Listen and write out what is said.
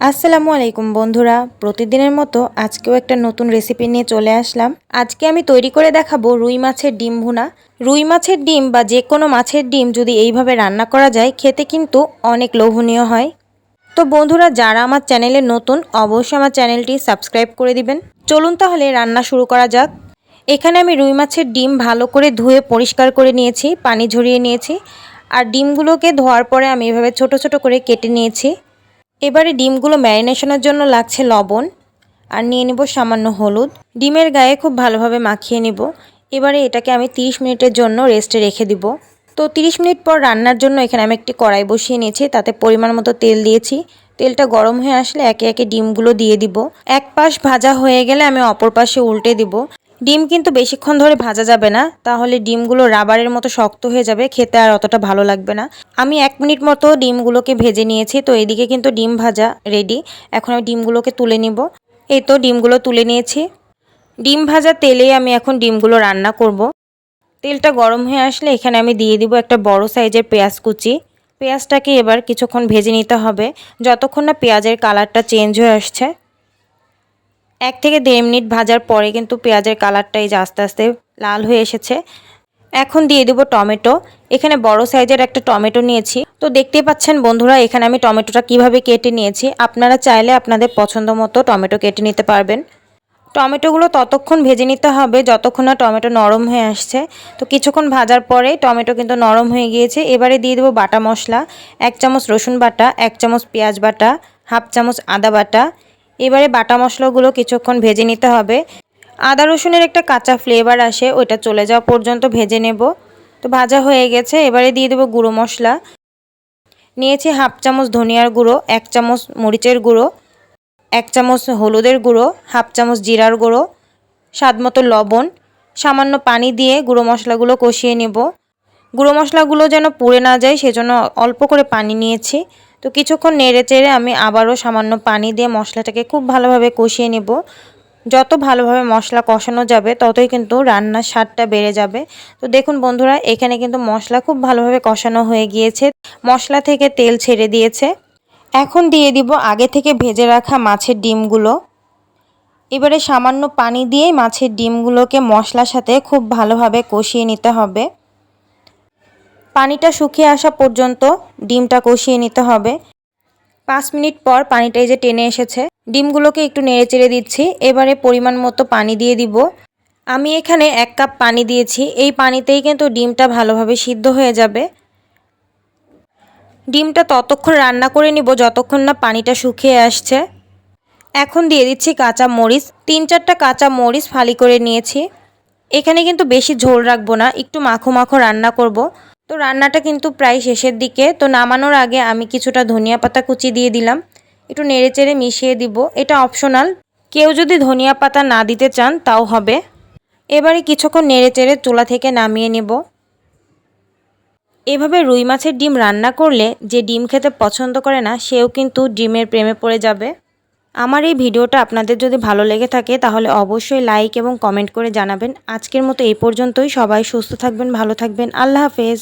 আসসালামু আলাইকুম বন্ধুরা। প্রতিদিনের মতো আজকেও একটা নতুন রেসিপি নিয়ে চলে আসলাম। আজকে আমি তৈরি করে দেখাবো রুই মাছের ডিম ভুনা। রুই মাছের ডিম বা যে কোনো মাছের ডিম যদি এইভাবে রান্না করা যায়, খেতে কিন্তু অনেক লোভনীয় হয়। তো বন্ধুরা, যারা আমার চ্যানেলে নতুন, অবশ্যই আমার চ্যানেলটি সাবস্ক্রাইব করে দিবেন। চলুন তাহলে রান্না শুরু করা যাক। এখানে আমি রুই মাছের ডিম ভালো করে ধুয়ে পরিষ্কার করে নিয়েছি, পানি ঝরিয়ে নিয়েছি। আর ডিমগুলোকে ধোয়ার পরে আমি এভাবে ছোট ছোট করে কেটে নিয়েছি। এবারে ডিমগুলো ম্যারিনেশনের জন্য লাগছে লবণ, আর নিয়ে নেব সামান্য হলুদ। ডিমের গায়ে খুব ভালোভাবে মাখিয়ে নেব। এবারে এটাকে আমি 30 মিনিটের জন্য রেস্টে রেখে দিব। তো 30 মিনিট পর রান্নার জন্য এখানে আমি একটি কড়াই বসিয়ে নিয়েছি, তাতে পরিমাণ মতো তেল দিয়েছি। তেলটা গরম হয়ে আসলে একে একে ডিমগুলো দিয়ে দিব। এক পাশ ভাজা হয়ে গেলে আমি অপর পাশে উল্টে দিব। ডিম কিন্তু বেশিক্ষণ ধরে ভাজা যাবে না, তাহলে ডিমগুলো রাবারের মতো শক্ত হয়ে যাবে, খেতে আর অতটা ভালো লাগবে না। আমি এক মিনিট মতো ডিমগুলোকে ভেজে নিয়েছি, তো এদিকে কিন্তু ডিম ভাজা রেডি এখন আমি ডিমগুলোকে তুলে নিব। এই তো ডিমগুলো তুলে নিয়েছি। ডিম ভাজা তেলেই আমি এখন ডিমগুলো রান্না করব। তেলটা গরম হয়ে আসলে এখানে আমি দিয়ে দিব একটা বড় সাইজের পেঁয়াজ কুচি। পেঁয়াজটাকে এবার কিছুক্ষণ ভেজে নিতে হবে, যতক্ষণ না পেঁয়াজের কালারটা চেঞ্জ হয়ে আসছে। এক থেকে দেড় মিনিট ভাজার পরে কিন্তু পেঁয়াজের কালারটা এই যে আস্তে আস্তে লাল হয়ে এসেছে। এখন দিয়ে দেবো টমেটো। এখানে বড় সাইজের একটা টমেটো নিয়েছি। তো দেখতেই পাচ্ছেন বন্ধুরা, এখানে আমি টমেটোটা কীভাবে কেটে নিয়েছি। আপনারা চাইলে আপনাদের পছন্দ মতো টমেটো কেটে নিতে পারবেন। টমেটোগুলো ততক্ষণ ভেজে নিতে হবে, যতক্ষণ না টমেটো নরম হয়ে আসছে। তো কিছুক্ষণ ভাজার পরে টমেটো কিন্তু নরম হয়ে গিয়েছে। এবারে দিয়ে দেবো বাটা মশলা, এক চামচ রসুন বাটা, এক চামচ পেঁয়াজ বাটা, হাফ চামচ আদা বাটা এবারে বাটা মশলাগুলো কিছুক্ষণ ভেজে নিতে হবে। আদা রসুনের একটা কাঁচা ফ্লেভার আসে, ওইটা চলে যাওয়া পর্যন্ত ভেজে নেব। তো ভাজা হয়ে গেছে, এবারে দিয়ে দেবো গুঁড়ো মশলা। নিয়েছি হাফ চামচ ধনিয়ার গুঁড়ো, এক চামচ মরিচের গুঁড়ো, এক চামচ হলুদের গুঁড়ো, হাফ চামচ জিরার গুঁড়ো, স্বাদ মতো লবণ, সামান্য পানি দিয়ে গুঁড়ো মশলাগুলো কষিয়ে নেব। গুঁড়ো মশলাগুলো যেন পুড়ে না যায়, সেজন্য অল্প করে পানি নিয়েছি। তো কিছুক্ষণ নেড়ে চেড়ে আমি আবারও সামান্য পানি দিয়ে মশলাটাকে খুব ভালোভাবে কষিয়ে নেব। যত ভালোভাবে মশলা কষানো যাবে, ততই কিন্তু রান্নার স্বাদটা বেড়ে যাবে। তো দেখুন বন্ধুরা, এখানে কিন্তু মশলা খুব ভালোভাবে কষানো হয়ে গিয়েছে। মশলা থেকে তেল ছেড়ে দিয়েছে। এখন দিয়ে দিব আগে থেকে ভেজে রাখা মাছের ডিমগুলো। এবারে সামান্য পানি দিয়ে মাছের ডিমগুলোকে মশলার সাথে খুব ভালোভাবে কষিয়ে নিতে হবে। পানিটা শুকিয়ে আসা পর্যন্ত ডিমটা কষিয়ে নিতে হবে। পাঁচ মিনিট পর পানিটা এই যে টেনে এসেছে, ডিমগুলোকে একটু নেড়ে চেড়ে দিচ্ছি। এবারে পরিমাণ মতো পানি দিয়ে দিব। আমি এখানে এক কাপ পানি দিয়েছি। এই পানিতেই কিন্তু ডিমটা ভালোভাবে সিদ্ধ হয়ে যাবে। ডিমটা ততক্ষণ রান্না করে নিব, যতক্ষণ না পানিটা শুকিয়ে আসছে। এখন দিয়ে দিচ্ছি কাঁচা মরিচ। তিন চারটা কাঁচা মরিচ ফালি করে নিয়েছি। এখানে কিন্তু বেশি ঝোল রাখব না, একটু মাখো মাখো রান্না করব। তো রান্নাটা কিন্তু প্রায় শেষের দিকে, তো নামানোর আগে আমি কিছুটা ধনিয়া পাতা কুচি দিয়ে দিলাম। একটু নেড়ে চেড়ে মিশিয়ে দিব। এটা অপশনাল। কেউ যদি ধনিয়া পাতা না দিতে চান, তাও হবে। এবারে কিছুক্ষণ নেড়ে চেড়ে চুলা থেকে নামিয়ে নেব। এভাবে রুই মাছের ডিম রান্না করলে যে ডিম খেতে পছন্দ করে না, সেও কিন্তু ডিমের প্রেমে পড়ে যাবে। আমার এই ভিডিওটা আপনাদের যদি ভালো লেগে থাকে, তাহলে অবশ্যই লাইক এবং কমেন্ট করে জানাবেন। আজকের মতো এই পর্যন্তই। সবাই সুস্থ থাকবেন, ভালো থাকবেন। আল্লাহ হাফেজ।